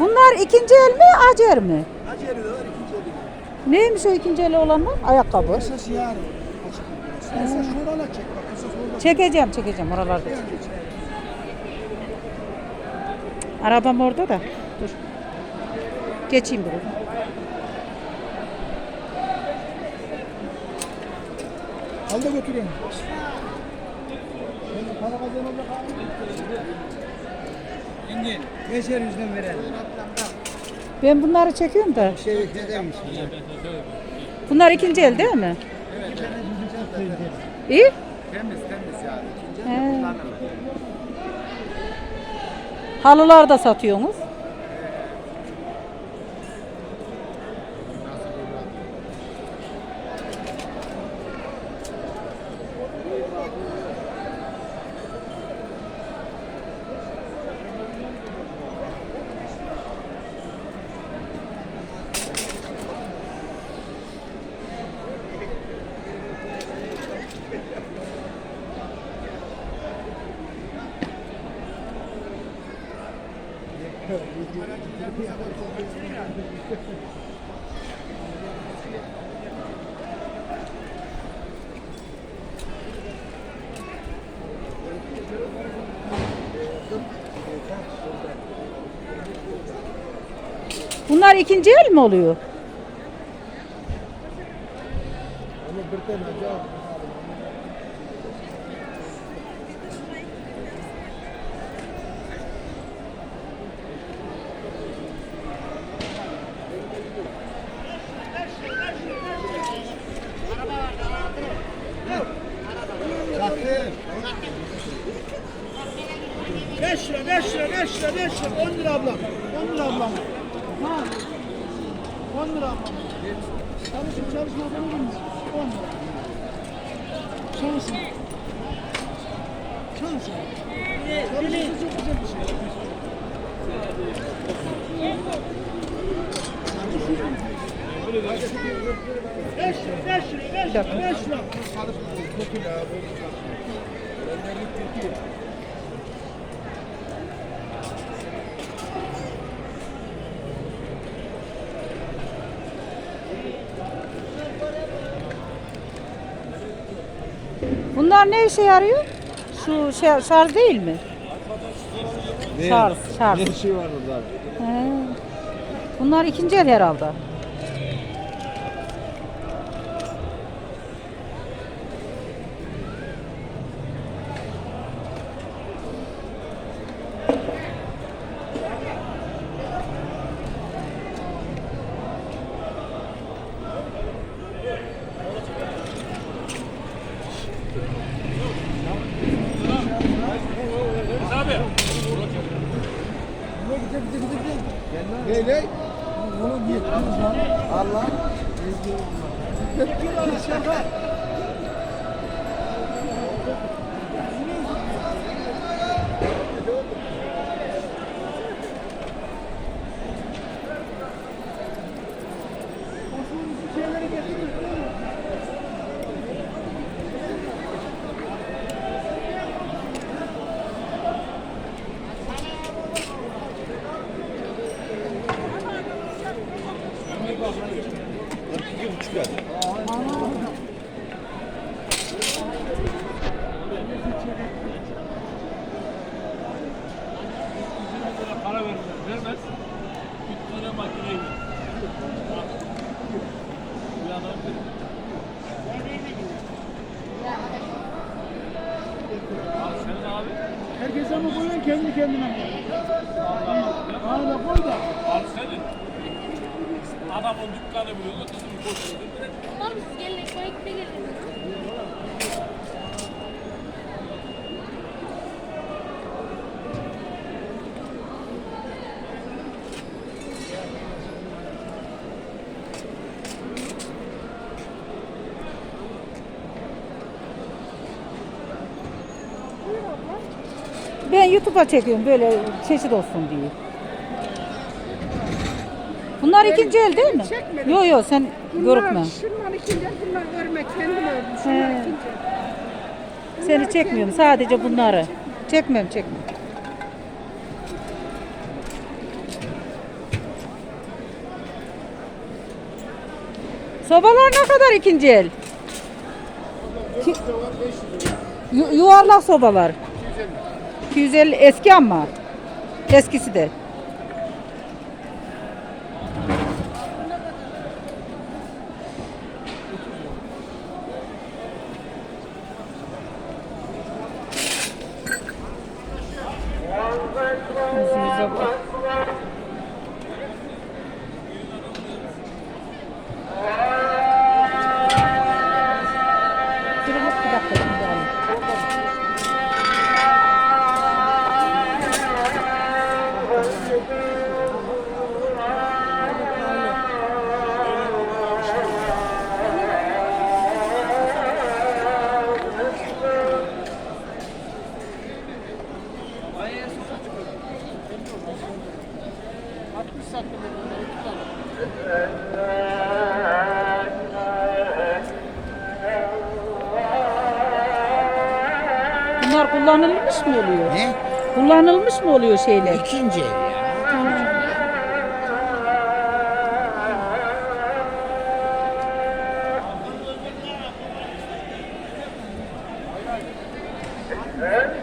Bunlar ikinci el mi, acer mi? Aceri de var ikinci eli. Neymiş o ikinci el olanlar? Ayakkabı. Esas yarın. Esas şuralar çek bak. Esas orada. Çekeceğim, çekeceğim oralarda. Arabam orada da. Dur. Geçeyim biraz. Al da götürüyorum. Para kazanacak halim Engin, beşer yüzden verelim. Ben bunları çekiyorum da. Şey? Bunlar ikinci el değil mi? İyi. Temiz temiz yani. İkinci He. kullanılır. Halılar da satıyorsunuz. Bunlar ikinci el mi oluyor? Bir tane acayip. Beş lira, beş lira, beş lira, beş lira, on lira ablam, on lira ablam. Ha, on lira ablam. Çalışın, çalışma beni bilmiyor. On lira. Çalışın. Çalışın. Çalışın, çok güzel bir şey. Beş lira, beş lira, beş lira, beş lira. Bunlar ne işe yarıyor? Şu şey, şarj değil mi? Şarj, şarj. Ne şey var burada? He. Bunlar ikinci el herhalde. YouTube'a çekiyorum böyle çeşit olsun diye. Bunlar Ben ikinci el değil mi? çekmedim. Yok yok sen görükme. Şunlar ikinci, bunlar örme, kendim ördüm. Şunlar He. ikinci. Seni çekmiyorum sadece bunları. Çekmem çekmem. Sobalar ne kadar ikinci el? Ki- yuvarlak sobalar. 250 eski ama. Eskisi de. Kullanılmış mı oluyor? Ne? Kullanılmış mı oluyor şeyler? İkinci el ya. İki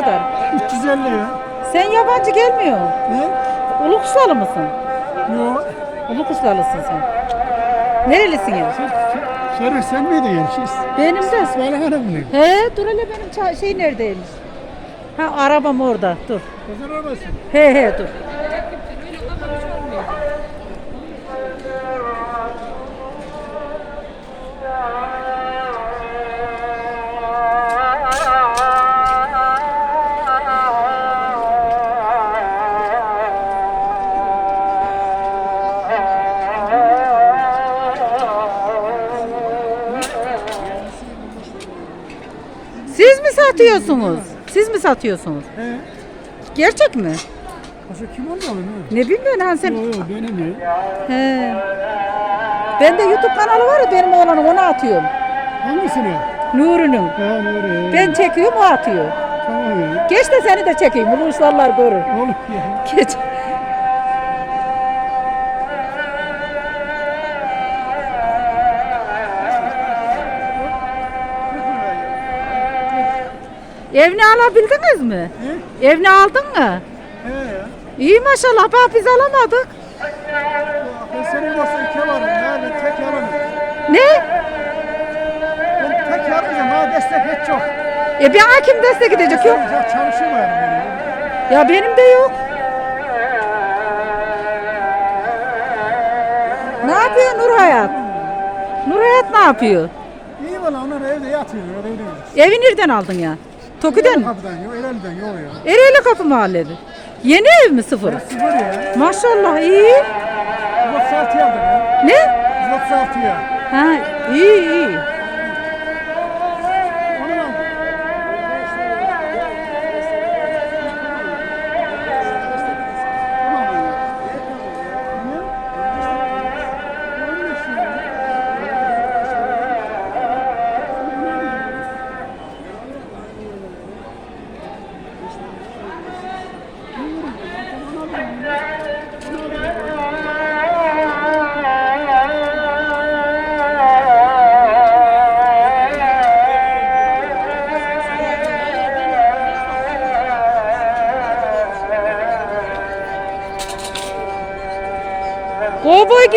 kadar? 350 ya. Sen yabancı gelmiyor. Ne? Ulukuşlalı mısın? Yok. Ulukuşlalısın sen. Nerelisin ya? Şerif sen miydin yani? Şey, Benim de. İsmail Hanım mı? He dur hele benim ça- şey neredeymiş? Ha arabam orada dur. Kızın arabası. He he dur. Siz mi satıyorsunuz? Siz mi satıyorsunuz? He. Gerçek mi? Başka kim abi? Ne bilmiyorsun hani sen? Yok yok benim ya. He. Ben de YouTube kanalı var ya benim oğlanım onu atıyorum. Hangisini? Nuri'nin. Ha Nuri. Ben çekiyorum o atıyor. Tamam ya. Geç de seni de çekeyim. Bunu ustalar görür. Oğlum ya. Geç. Evini alabildiniz mi? He? Evini aldın mı? He ya. İyi maşallah bak biz alamadık. Ben senin nasıl iki varım ya. Ben tek yarım. Ne? Ben tek yarım ya. Bana destek hiç yok. E bir hakim destek gidecek yok. Ya çalışıyorum yani ben ya. Benim de yok. Ne yapıyor Nur Hayat? Nur Hayat ne yapıyor? İyi valla onlar evde yatıyor. Öyle. Evi nereden aldın ya? Toki'den mi? Kapıdan yok. Eren'den yok ya. Ereğli Kapı Mahallede. Yeni ev mi sıfır? Sıfır ya. Maşallah iyi. 136 aldım ya. Ne? 136 ya. Ha iyi iyi.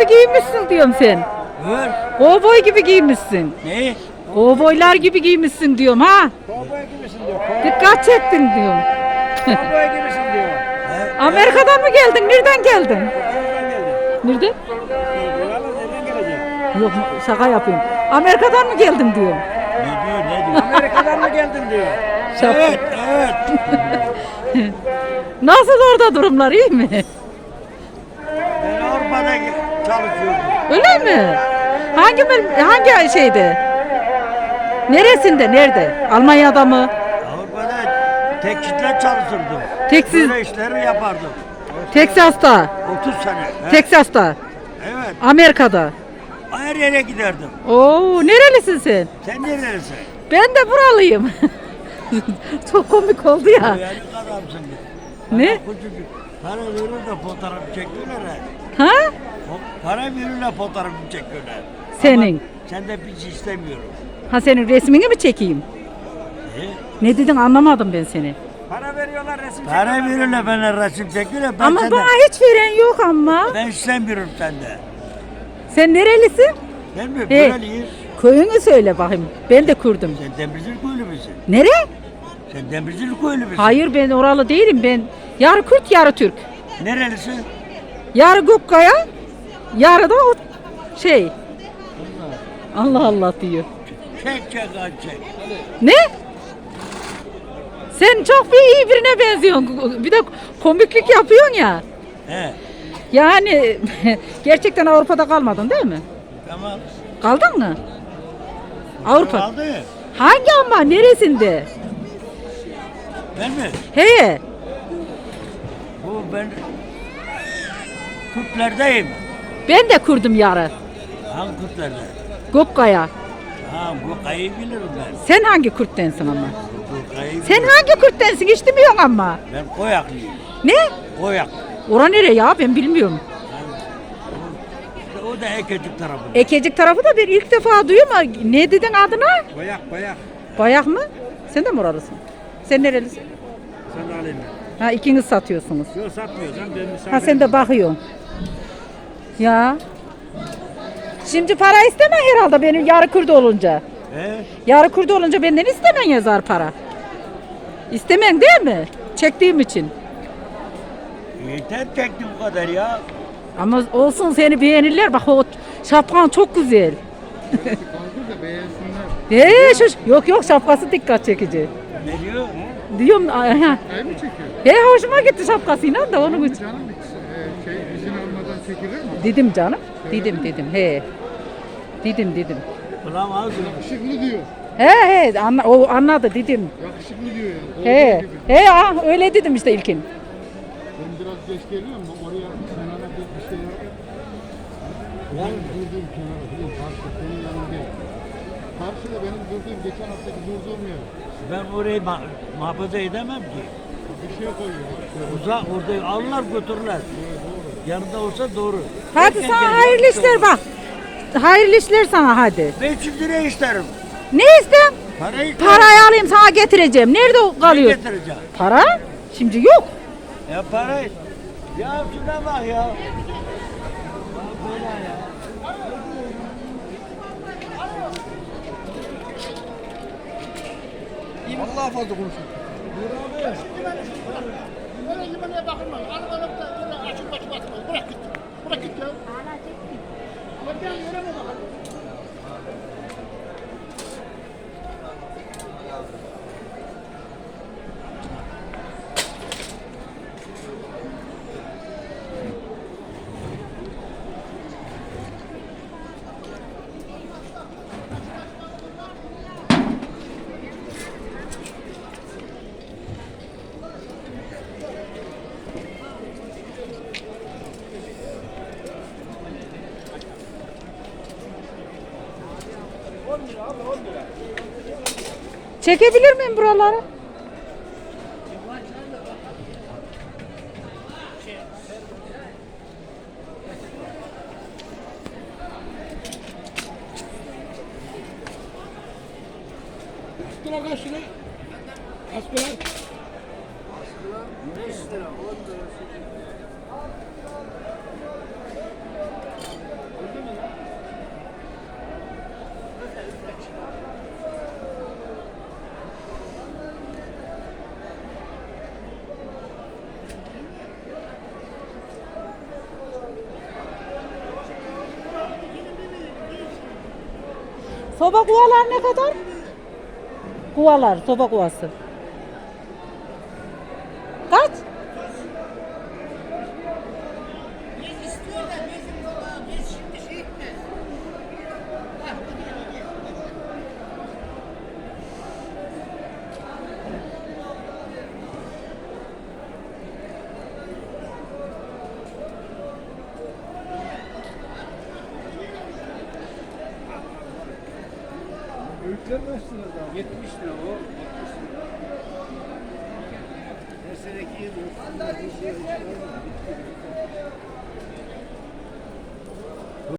Gibi giymişsin diyorum sen. Kovboy gibi giymişsin. Ne? Kovboylar gibi giymişsin diyorum ha. Kovboy gibisin diyor. Dikkat çektin diyorum. Kovboy gibisin diyor. Amerika'dan mı geldin? Nereden geldin? Nereden geldin? Nereden? Yalnız nereden gelecek? Yok şaka yapıyorum. Amerika'dan mı geldin diyorum. Ne diyor ne diyor? Amerika Avrupa'dan mı geldin diyor. Şapka. Evet, evet. Nasıl orada durumlar iyi mi? Ben Avrupa'da çalışıyordum. Öyle mi? Hangi hangi şeyde? Neresinde? Nerede? Almanya'da mı? Avrupa'da tekstle çalışırdım. Böyle işleri yapardım. Teksas'ta. 30 sene. he? Teksas'ta. Evet. Amerika'da. Her yere giderdim. Oo, nerelisin sen? Sen nerelisin? Ben de buralıyım. Çok komik oldu ya. Yani adamsın. Ne? Küçücük. Para verir de fotoğraf çekiyorlar. ha. Ha? Para verirler fotoğrafı çekiyorlar. Senin. Ama sen de hiç istemiyorum. Ha senin resmini mi çekeyim? E? Ne dedin anlamadım ben seni. Para veriyorlar resim Para verirler bana resim çekiyorlar. Ben ama senden- bana hiç veren yok ama. Ben istemiyorum sende. Sen nerelisin? Değil mi? He. Böyleyim. Köyünü söyle bakayım. Ben de kurdum. Sen Demircilik köylü müsün? Nere? Sen Demircilik köylü müsün? Hayır ben oralı değilim. Ben yarı Kürt yarı Türk. Nerelisin? Yarı Gökkaya, yarı da o şey. Allah Allah diyor. Çek çek çek. Ne? Sen çok bir iyi birine benziyorsun. Bir de komiklik yapıyorsun ya. He. Yani gerçekten Avrupa'da kalmadın değil mi? Tamam. Kaldın mı? Avrupa. Aldı. Hangi ama? Neresinde? Ben mi? He. Bu ben Kürtlerdeyim. Ben de kurdum yarı. Hangi Kürtlerde? Gökkaya. Ha kayı bilirim ben. Sen hangi Kürttensin ama? Kayı Sen hangi Kürttensin? Hiç demiyorsun ama. Ben Koyaklıyım. Ne? Koyak. Ora nere ya? Ben bilmiyorum. O da Ekecik tarafı. Ekecik tarafı da ben ilk defa duyuyorum. ama Ne dedin adına? Bayak bayak. Bayak mı? Sen de mi oralısın? Sen nerelisin? Sen alayım. Ha ikiniz satıyorsunuz. Yok satmıyoruz. Hem ben misafir. Ha sen de bakıyorsun. Ya. Şimdi para isteme herhalde benim yarı kurdu olunca. He? Yarı kurdu olunca benden istemen yazar para. İstemen değil mi? Çektiğim için. Yeter çektim bu kadar ya. Ama olsun seni beğenirler. Bak o şapkan çok güzel. Ee, şu, yok yok şapkası dikkat çekici. Ne diyor? Diyorum ay, ha. Mı çekiyor? He hoşuma gitti şapkasıyla da onun için. Canım e, şey izin almadan çekilir mi? Dedim canım. Dedim dedim. He. Dedim dedim. Ulan az Yakışıklı diyor. He he anla, o anladı dedim. Yakışıklı diyor yani. He. Olduğu gibi. He ah, öyle dedim işte ilkin. Ben biraz geç geliyorum ama oraya kenara bir, şey yok. Yani durduğum kenara falan karşı senin yanındayım. Karşıda benim durduğum geçen haftaki durduğum yer. Ben orayı ma- muhafaza edemem ki. Bir şey koyuyor. Uzak orada alırlar götürürler. Yanında olsa doğru. Hadi Erken sana hayırlı şey işler olur. bak. Hayırlı işler sana hadi. 500 lira isterim. Ne istiyorsun? Parayı. Parayı alayım sana getireceğim. Nerede o Ne kalıyor? getireceğim? Para? Şimdi yok. Ya parayı. Ya şuna bak ya. Ya böyle ya. Vallahi fazla konuşuyor. Böyle yemeğe bakılma. Arabalıkta böyle الله تبارك وراك كنت وراك كنت وراك كنت Çekebilir miyim buraları? Soba kuvalar ne kadar? Kuvalar, soba kuvası. Lira daha? 70 lira o. 70 lira. Her seneki yıl.